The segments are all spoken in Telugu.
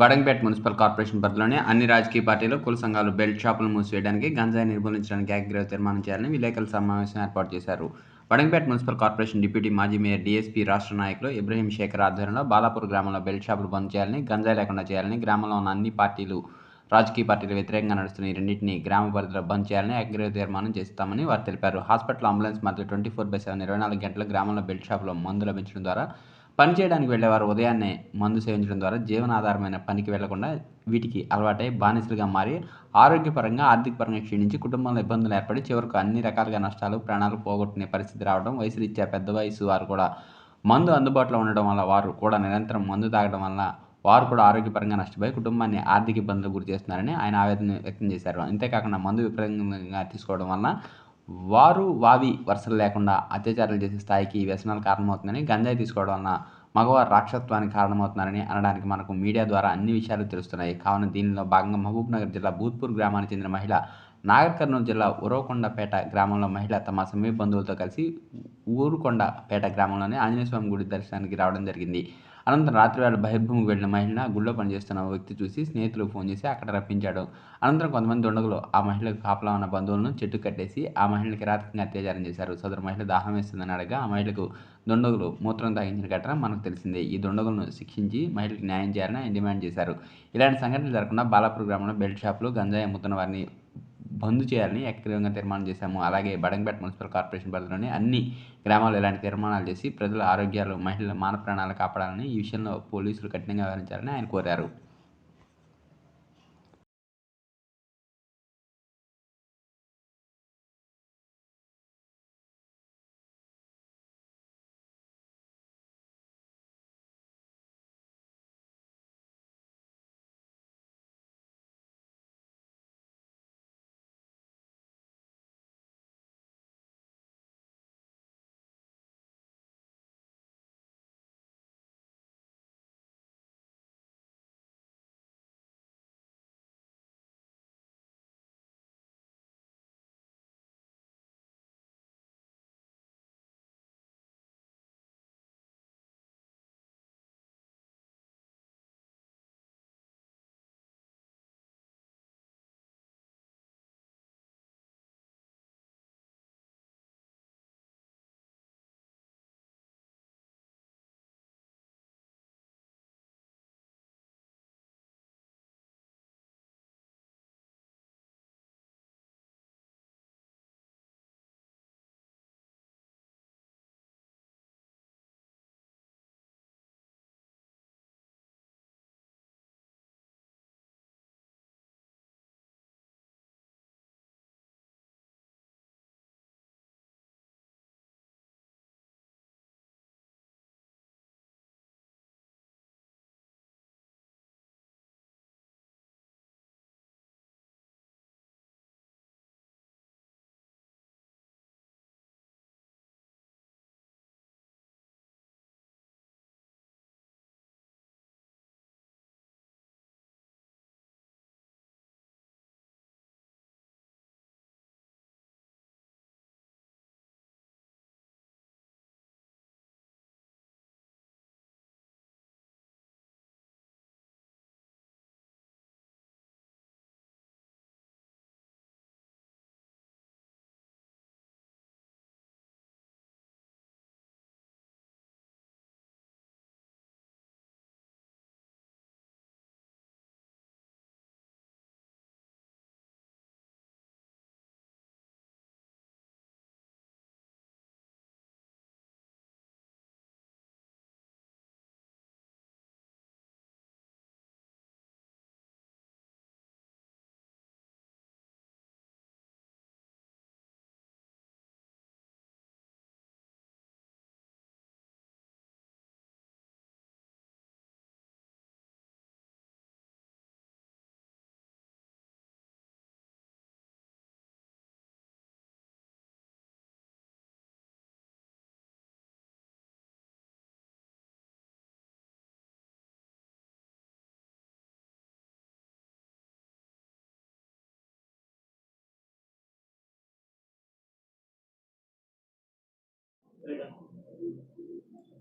బడంపేట మున్సిపల్ కార్పొరేషన్ పరిధిలోని అన్ని రాజకీయ పార్టీలు కుల సంఘాలు బెల్ట్ షాపులు మూసివేయడానికి గంజాయి నిర్మూలించడానికి ఏకగ్రీవ తీర్మానం చేయాలని విలేకరుల సమావేశం ఏర్పాటు చేశారు. బడంగ్పేట్ మున్సిపల్ కార్పొరేషన్ డిప్యూటీ మాజీ మేయర్ డీఎస్పీ రాష్ట్ర నాయకులు ఇబ్రహీం శేఖర్ ఆధ్వర్యంలో బాలాపూర్ గ్రామంలో బెల్ట్ షాపులు బంద్ చేయాలని గంజాయి లేకుండా చేయాలని గ్రామంలో ఉన్న అన్ని పార్టీలు రాజకీయ పార్టీలు వ్యతిరేకంగా నడుస్తున్న ఈ రెండింటిని గ్రామ పరిధిలో బంద్ చేయాలని ఏకగ్రీవ తీర్మానం చేస్తామని వారు తెలిపారు. హాస్పిటల్ అంబులెన్స్ మధ్య ట్వంటీ ఫోర్ బై సెవెన్ ఇరవై నాలుగు గంటల గ్రామంలో బెల్ట్ షాపులో మందు లభించడం ద్వారా పని చేయడానికి వెళ్ళేవారు ఉదయాన్నే మందు సేవించడం ద్వారా జీవనాధారమైన పనికి వెళ్ళకుండా వీటికి అలవాటై బానిసలుగా మారి ఆరోగ్యపరంగా ఆర్థికపరంగా క్షీణించి కుటుంబంలో ఇబ్బందులు ఏర్పడి చివరకు అన్ని రకాలుగా నష్టాలు ప్రాణాలు పోగొట్టుకునే పరిస్థితి రావడం వయసురీత్యా పెద్ద వయసు వారు కూడా మందు అందుబాటులో ఉండడం వల్ల వారు కూడా నిరంతరం మందు తాగడం వల్ల వారు కూడా ఆరోగ్యపరంగా నష్టపోయి కుటుంబాన్ని ఆర్థిక ఇబ్బందులు గురి చేస్తున్నారని ఆయన ఆవేదన వ్యక్తం చేశారు. అంతేకాకుండా మందు విపరీతంగా తీసుకోవడం వలన వారు వావి వరుసలు లేకుండా అత్యాచారాలు చేసే స్థాయికి వ్యసనాలు కారణమవుతుందని గంజాయి తీసుకోవడం వలన మగవారు రాక్షసత్వానికి కారణమవుతున్నారని అనడానికి మనకు మీడియా ద్వారా అన్ని విషయాలు తెలుస్తున్నాయి. కావున దీనిలో భాగంగా మహబూబ్ నగర్ జిల్లా భూత్పూర్ గ్రామానికి చెందిన మహిళ నాగర్ కర్నూలు జిల్లా ఉరవకొండపేట గ్రామంలో మహిళ తమ సమీప బంధువులతో కలిసి ఊరుకొండపేట గ్రామంలోని ఆంజనేయ స్వామి గుడి దర్శనానికి రావడం జరిగింది. అనంతరం రాత్రి వేళ బహిర్భూమికి వెళ్ళిన మహిళ గుళ్ళో పనిచేస్తున్న ఓ వ్యక్తి చూసి స్నేహితులు ఫోన్ చేసి అక్కడ రప్పించాడు. అనంతరం కొంతమంది దుండగులు ఆ మహిళకు కాపలా ఉన్న బంధువులను చెట్టు కట్టేసి ఆ మహిళని కిరాతకంగా అత్యాచారం చేశారు. సదరు మహిళ దాహం వేస్తుందని అడగా ఆ మహిళకు దుండగులు మూత్రం తాగించిన ఘటన మనకు తెలిసిందే. ఈ దుండగులను శిక్షించి మహిళకి న్యాయం చేయాలని ఆయన డిమాండ్ చేశారు. ఇలాంటి సంఘటనలు జరగకుండా బాలాపూర్ గ్రామంలో బెల్ట్ షాపులు గంజాయి అమ్ముతున్న వారిని బంద్ చేయాలని ఏకగ్రీవంగా తీర్మానం చేశాము. అలాగే బడంగపేట మున్సిపల్ కార్పొరేషన్ పరిధిలోని అన్ని గ్రామాలు ఇలాంటి తీర్మానాలు చేసి ప్రజల ఆరోగ్యాలు మహిళల మాన ప్రాణాలు కాపాడాలని ఈ విషయంలో పోలీసులు కఠినంగా వ్యవహరించాలని ఆయన కోరారు.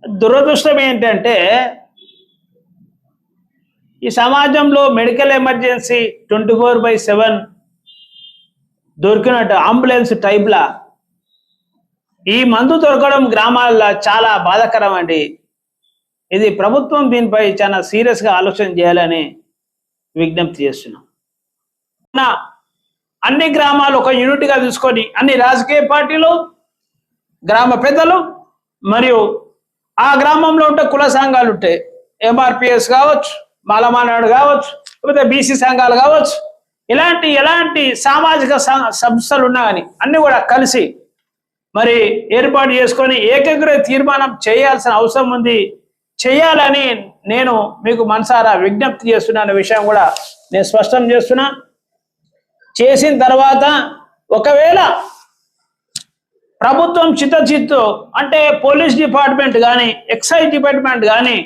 దురదృష్టం ఏంటంటే ఈ సమాజంలో medical emergency twenty four by seven దొరికినట్టు అంబులెన్స్ టైప్లా ఈ మందు దొరకడం గ్రామాల్లో చాలా బాధాకరం అండి ఇది ప్రభుత్వం దీనిపై చాలా సీరియస్గా ఆలోచన చేయాలని విజ్ఞప్తి చేస్తున్నాం. అన్ని గ్రామాలు ఒక యూనిట్గా తీసుకొని అన్ని రాజకీయ పార్టీలు గ్రామ పెద్దలు మరియు ఆ గ్రామంలో ఉంటే కుల సంఘాలు ఉంటాయి ఎంఆర్పిఎస్ కావచ్చు మాలమానాడు కావచ్చు లేకపోతే బీసీ సంఘాలు కావచ్చు ఇలాంటి ఎలాంటి సామాజిక సంస్థలు ఉన్నా కానీ అన్ని కూడా కలిసి మరి ఏర్పాటు చేసుకొని ఏకగ్ర తీర్మానం చేయాల్సిన అవసరం ఉంది. చేయాలని నేను మీకు మనసారా విజ్ఞప్తి చేస్తున్న విషయం కూడా నేను స్పష్టం చేస్తున్నా. చేసిన తర్వాత ఒకవేళ ప్రభుత్వం చిత్తచిత్తు అంటే పోలీస్ డిపార్ట్మెంట్ కానీ ఎక్సైజ్ డిపార్ట్మెంట్ కానీ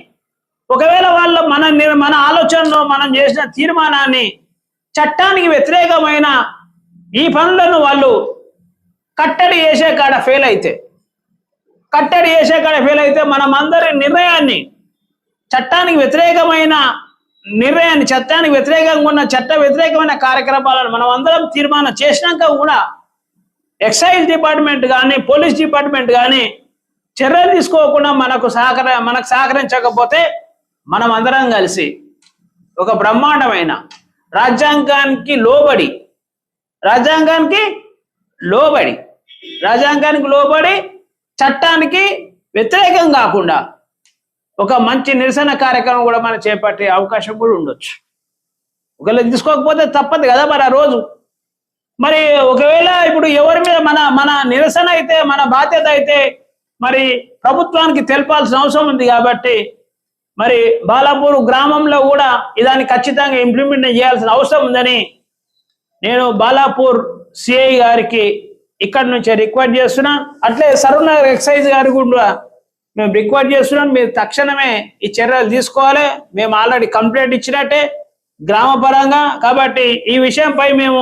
ఒకవేళ వాళ్ళ మన మన ఆలోచనలో మనం చేసిన తీర్మానాన్ని చట్టానికి వ్యతిరేకమైన ఈ పనులను వాళ్ళు కట్టడి చేసే కాడ ఫెయిల్ అయితే కట్టడి చేసే కాడ ఫెయిల్ అయితే మనం అందరి నిర్ణయాన్ని చట్టానికి వ్యతిరేకమైన నిర్ణయాన్ని చట్టానికి వ్యతిరేకంగా ఉన్న చట్ట వ్యతిరేకమైన కార్యక్రమాలను మనం అందరం తీర్మానం చేసినాక కూడా ఎక్సైజ్ డిపార్ట్మెంట్ కానీ పోలీస్ డిపార్ట్మెంట్ కానీ చర్యలు తీసుకోకుండా మనకు సహకర మనకు సహకరించకపోతే మనం అందరం కలిసి ఒక బ్రహ్మాండమైన రాజ్యాంగానికి లోబడి రాజ్యాంగానికి లోబడి రాజ్యాంగానికి లోబడి చట్టానికి వ్యతిరేకం కాకుండా ఒక మంచి నిరసన కార్యక్రమం కూడా మనం చేపట్టే అవకాశం కూడా ఉండొచ్చు. ఒకవేళ తీసుకోకపోతే తప్పదు కదా మరి ఆ రోజు. మరి ఒకవేళ ఇప్పుడు ఎవరి మీద మన మన నిరసన అయితే మన బాధ్యత అయితే మరి ప్రభుత్వానికి తెలపాల్సిన అవసరం ఉంది కాబట్టి మరి బాలాపూర్ గ్రామంలో కూడా ఇదాన్ని ఖచ్చితంగా ఇంప్లిమెంట్ చేయాల్సిన అవసరం ఉందని నేను బాలాపూర్ సిఐ గారికి ఇక్కడ నుంచి రిక్వెస్ట్ చేస్తున్నా. అట్లే సరూనగర్ ఎక్సైజ్ గారు కూడా మేము రిక్వెస్ట్ చేస్తున్నాం. మీరు తక్షణమే ఈ చర్యలు తీసుకోవాలి. మేము ఆల్రెడీ కంప్లైంట్ ఇచ్చినట్టే గ్రామ పరంగా కాబట్టి ఈ విషయంపై మేము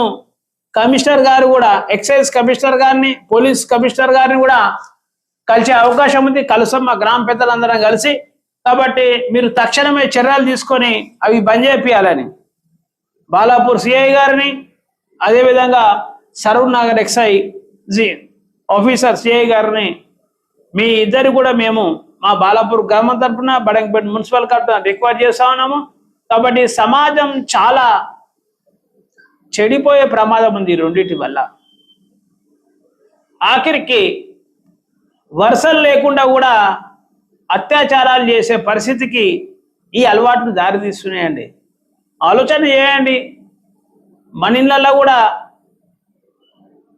కమిషనర్ గారు కూడా ఎక్సైజ్ కమిషనర్ గారిని పోలీస్ కమిషనర్ గారిని కూడా కలిసే అవకాశం ఉంది. కలుసం మా గ్రామ పెద్దలందరం కలిసి. కాబట్టి మీరు తక్షణమే చర్యలు తీసుకొని అవి బంద్ చేయాలని బాలాపూర్ సిఐ గారిని అదేవిధంగా Saroor Nagar excise officer CI గారిని మీ ఇద్దరు కూడా మేము మా బాలాపూర్ గ్రామం తరఫున బడంగపేట మున్సిపల్ తరఫున రిక్వైర్ చేస్తా ఉన్నాము. కాబట్టి సమాజం చాలా చెడిపోయే ప్రమాదం ఉంది రెండింటి వల్ల. ఆఖరికి వరుసలు లేకుండా కూడా అత్యాచారాలు చేసే పరిస్థితికి ఈ అలవాటును దారితీస్తున్నాయండి. ఆలోచన చేయండి. మన ఇళ్ళల్లో కూడా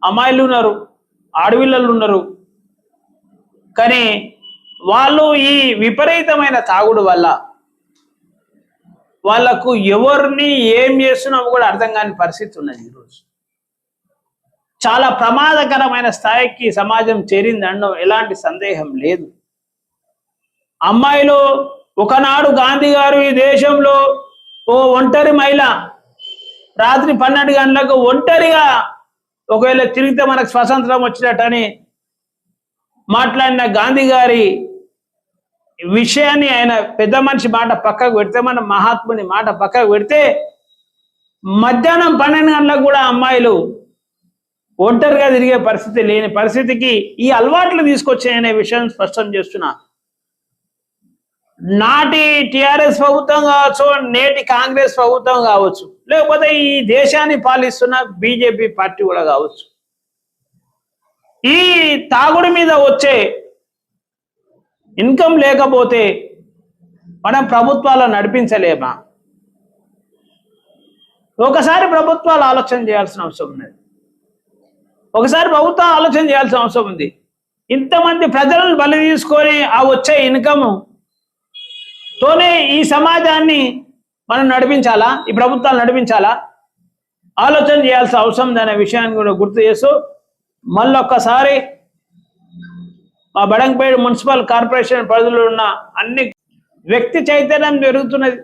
అమ్మాయిలు ఉన్నారు ఆడవిళ్ళలు ఉన్నారు. కానీ వాళ్ళు ఈ విపరీతమైన తాగుడు వల్ల వాళ్ళకు ఎవరిని ఏం చేస్తున్నామో కూడా అర్థం కాని పరిస్థితి ఉన్నది ఈరోజు చాలా ప్రమాదకరమైన స్థాయికి సమాజం చేరిందనడం ఎలాంటి సందేహం లేదు. అమ్మాయిలు ఒకనాడు గాంధీ గారు ఈ దేశంలో ఓ ఒంటరి మహిళ రాత్రి పన్నెండు గంటలకు ఒంటరిగా ఒకవేళ తిరిగితే మనకు స్వతంత్రం వచ్చినట్టని మాట్లాడిన గాంధీ గారి విషయాన్ని ఆయన పెద్ద మనిషి మాట పక్కకు పెడితే మన మహాత్ముని మాట పక్కకు పెడితే మధ్యాహ్నం పన్నెండు గంటలకు కూడా అమ్మాయిలు ఒంటరిగా తిరిగే పరిస్థితి లేని పరిస్థితికి ఈ అలవాట్లు తీసుకొచ్చాయనే విషయం స్పష్టం చేస్తున్నా. నాటి టిఆర్ఎస్ ప్రభుత్వం కావచ్చు నేటి కాంగ్రెస్ ప్రభుత్వం కావచ్చు లేకపోతే ఈ దేశాన్ని పాలిస్తున్న బీజేపీ పార్టీ కూడా కావచ్చు. ఈ తాగుడు మీద వచ్చే ఇన్కమ్ లేకపోతే మనం ప్రభుత్వాలను నడిపించలేమా? ఒకసారి ప్రభుత్వాలు ఆలోచన చేయాల్సిన అవసరం ఉన్నది. ఒకసారి ప్రభుత్వం ఆలోచన చేయాల్సిన అవసరం ఉంది. ఇంతమంది ప్రజలను బలి తీసుకొని ఆ వచ్చే ఇన్కమ్ తోనే ఈ సమాజాన్ని మనం నడిపించాలా? ఈ ప్రభుత్వాలు నడిపించాలా? ఆలోచన చేయాల్సిన అవసరం ఉంది అనే విషయాన్ని కూడా గుర్తు చేస్తూ మళ్ళొక్కసారి మా బడంగపేట మున్సిపల్ కార్పొరేషన్ పరిధిలో ఉన్న అన్ని వ్యక్తి చైతన్యం జరుగుతున్నది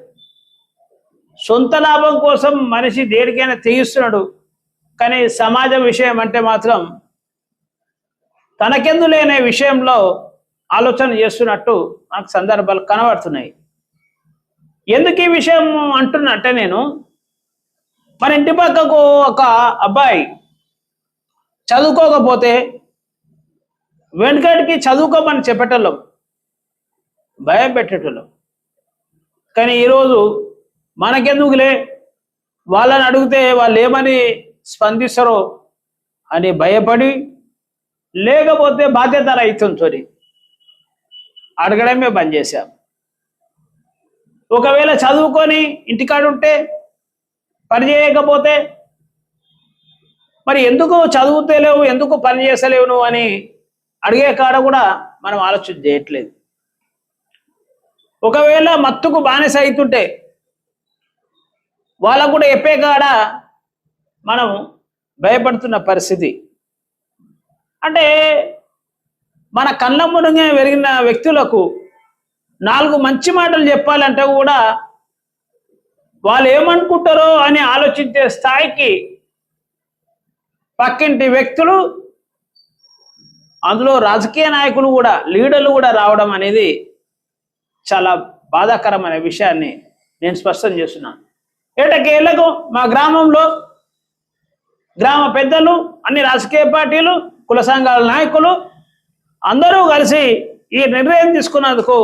సొంత లాభం కోసం మనిషి దేనికైనా తెగిస్తున్నాడు. కానీ సమాజం విషయం అంటే మాత్రం తనకెందు లేని విషయంలో ఆలోచన చేస్తున్నట్టు నాకు సందర్భాలు కనబడుతున్నాయి. ఎందుకు ఈ విషయం అంటున్నట్టే నేను మన ఇంటి పక్కకు ఒక అబ్బాయి చదువుకోకపోతే వెనుకటికి చదువుకోమని చెప్పేటోళ్ళం. భయం పెట్టేటోళ్ళం. కానీ ఈరోజు మనకెందుకులే? వాళ్ళని అడిగితే వాళ్ళు ఏమని స్పందిస్తారో అని భయపడి లేకపోతే బాధ్యత రైతులతో అడగడమే బంద్ చేశాం. ఒకవేళ చదువుకొని ఇంటికాడ ఉంటే పని చేయకపోతే మరి ఎందుకు చదువుతలేవు? ఎందుకు పని చేస్తలేవు? నువ్వు అని అడిగే కాడ కూడా మనం ఆలోచన చేయట్లేదు. ఒకవేళ మత్తుకు బానిస అవుతుంటే వాళ్ళకు కూడా చెప్పే కాడ మనం భయపడుతున్న పరిస్థితి. అంటే మన కళ్ళ మునుగా పెరిగిన వ్యక్తులకు నాలుగు మంచి మాటలు చెప్పాలంటే కూడా వాళ్ళు ఏమనుకుంటారో అని ఆలోచించే స్థాయికి పక్కింటి వ్యక్తులు అందులో రాజకీయ నాయకులు కూడా లీడర్లు కూడా రావడం అనేది చాలా బాధాకరమైన విషయాన్ని నేను స్పష్టం చేస్తున్నాను. ఏటకేళ్ళకు మా గ్రామంలో గ్రామ పెద్దలు అన్ని రాజకీయ పార్టీలు కుల సంఘాల నాయకులు అందరూ కలిసి ఈ నిర్ణయం తీసుకున్నందుకు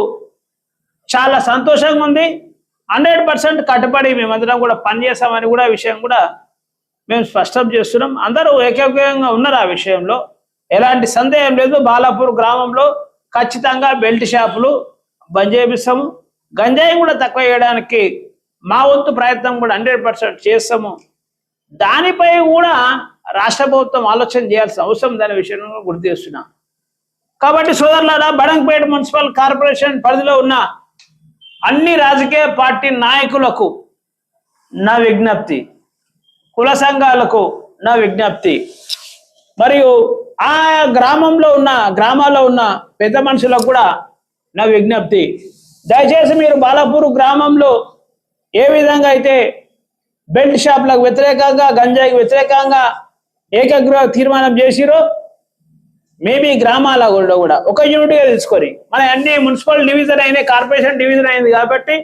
చాలా సంతోషంగా ఉంది. హండ్రెడ్ పర్సెంట్ కట్టుబడి మేమందరం కూడా పనిచేస్తామని కూడా విషయం కూడా మేము స్పష్టం చేస్తున్నాం. అందరూ ఏకగ్రీవంగా ఉన్నారు ఆ విషయంలో. ఎలాంటి సందేహం లేదు. బాలాపూర్ గ్రామంలో ఖచ్చితంగా బెల్ట్ షాపులు బంద్ చేపిస్తాము గంజాయి కూడా తక్కువ చేయడానికి మా వంతు ప్రయత్నం కూడా హండ్రెడ్ పర్సెంట్ చేస్తాము. దానిపై కూడా రాష్ట్ర ప్రభుత్వం ఆలోచన చేయాల్సిన అవసరం దాని విషయంలో గుర్తు చేస్తున్నాం. కాబట్టి సోదరులారా బడంగపేట మున్సిపల్ కార్పొరేషన్ పరిధిలో ఉన్న అన్ని రాజకీయ పార్టీ నాయకులకు నా విజ్ఞప్తి. కుల సంఘాలకు నా విజ్ఞప్తి. మరియు ఆ గ్రామంలో ఉన్న గ్రామాల్లో ఉన్న పెద్ద మనుషులకు కూడా నా విజ్ఞప్తి. దయచేసి మీరు బాలాపూర్ గ్రామంలో ఏ విధంగా అయితే బెల్ట్ షాప్లకు వ్యతిరేకంగా గంజాయికి వ్యతిరేకంగా ఏకగ్రహ తీర్మానం చేసిరో మేబీ ఈ గ్రామాలలో కూడా ఒక యూనిట్గా తీసుకొని మన అన్ని మున్సిపల్ డివిజన్ అయినాయి కార్పొరేషన్ డివిజన్ అయింది కాబట్టి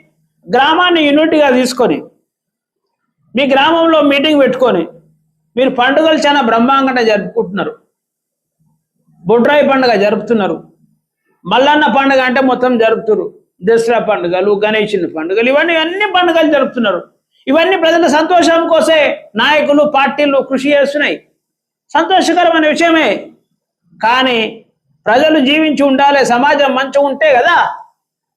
గ్రామాన్ని యూనిట్గా తీసుకొని మీ గ్రామంలో మీటింగ్ పెట్టుకొని మీరు పండుగలు చాలా బ్రహ్మాండంగా జరుపుకుంటున్నారు. బొడ్రాయి పండుగ జరుపుతున్నారు. మల్లన్న పండుగ అంటే మొత్తం జరుపుతున్నారు దసరా పండుగలు గణేషుని పండుగలు ఇవన్నీ అన్ని పండుగలు జరుపుతున్నారు. ఇవన్నీ ప్రజల సంతోషం కోసే నాయకులు పార్టీలు కృషి చేస్తున్నాయి. సంతోషకరమైన విషయమే. కానీ ప్రజలు జీవించి ఉండాలి సమాజం మంచిగా ఉంటే కదా.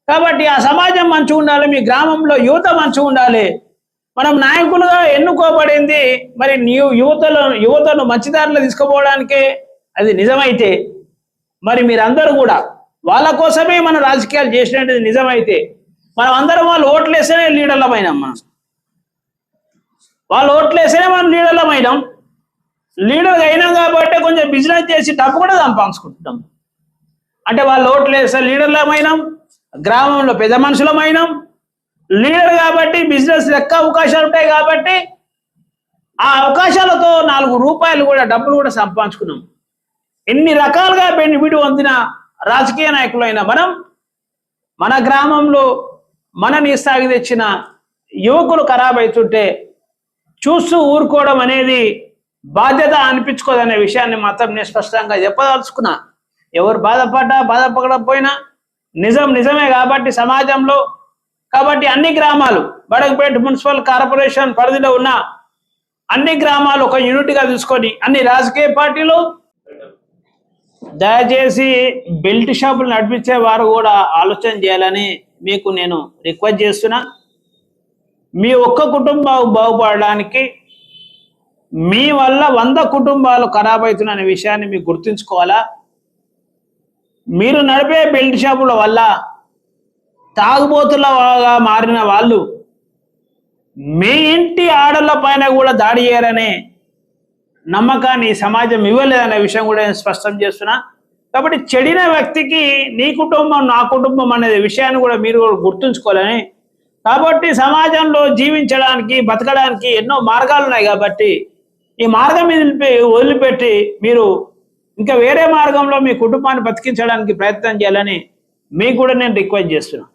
కాబట్టి ఆ సమాజం మంచిగా ఉండాలి మీ గ్రామంలో యువత మంచి ఉండాలి. మనం నాయకులుగా ఎన్నుకోబడింది మరి నీవు యువతలో యువతను మంచిదారిలో తీసుకుపోవడానికే అది నిజమైతే మరి మీరందరూ కూడా వాళ్ళ కోసమే మన రాజకీయాలు చేసినట్టు నిజమైతే మనం అందరం వాళ్ళు ఓట్లేస్తేనే లీడర్లమైనాం మనం. వాళ్ళు ఓట్లేస్తేనే మనం లీడర్లమైనాం లీడర్ అయినాం కాబట్టి కొంచెం బిజినెస్ చేసి డబ్బు కూడా సంపాదించుకుంటున్నాం. అంటే వాళ్ళు ఓట్లేస్తే లీడర్లమైనాం గ్రామంలో పెద్ద మనుషులమైనాం లీడర్ కాబట్టి బిజినెస్ లెక్క అవకాశాలు ఉంటాయి కాబట్టి ఆ అవకాశాలతో నాలుగు రూపాయలు కూడా డబ్బులు కూడా సంపాదించుకున్నాం. ఎన్ని రకాలుగా బెనిఫిట్ వందిన రాజకీయ నాయకులైన మనం మన గ్రామంలో మనని సాగి తెచ్చిన యువకులు ఖరాబ్ అవుతుంటే చూస్తూ ఊరుకోవడం అనేది బాధ్యత అనిపించుకోదనే విషయాన్ని మాత్రం నేను స్పష్టంగా చెప్పదలుచుకున్నా. ఎవరు బాధపడ్డా బాధపడకపోయినా నిజం నిజమే కాబట్టి సమాజంలో కాబట్టి అన్ని గ్రామాలు బడగపేట మున్సిపల్ కార్పొరేషన్ పరిధిలో ఉన్న అన్ని గ్రామాలు ఒక యూనిట్గా తీసుకొని అన్ని రాజకీయ పార్టీలు దయచేసి బెల్ట్ షాపులు నడిపించే వారు కూడా ఆలోచన చేయాలని మీకు నేను రిక్వెస్ట్ చేస్తున్నా. మీ ఒక్క కుటుంబం బాగుపడడానికి మీ వల్ల వంద కుటుంబాలు ఖరాబ్ అవుతున్న అనే విషయాన్ని మీకు గుర్తుంచుకోవాలా? మీరు నడిపే బెల్ట్ షాపుల వల్ల తాగుబోతులగా మారిన వాళ్ళు మీ ఇంటి ఆడల పైన కూడా దాడి చేయరనే నమ్మకాన్ని ఈ సమాజం ఇవ్వలేదనే విషయం కూడా నేను స్పష్టం చేస్తున్నా. కాబట్టి చెడిన వ్యక్తికి నీ కుటుంబం నా కుటుంబం అనే విషయాన్ని కూడా మీరు గుర్తుంచుకోవాలని. కాబట్టి సమాజంలో జీవించడానికి బతకడానికి ఎన్నో మార్గాలు ఉన్నాయి కాబట్టి ఈ మార్గం వదిలిపి వదిలిపెట్టి మీరు ఇంకా వేరే మార్గంలో మీ కుటుంబాన్ని బతికించడానికి ప్రయత్నం చేయాలని మీకు కూడా నేను రిక్వెస్ట్ చేస్తున్నాను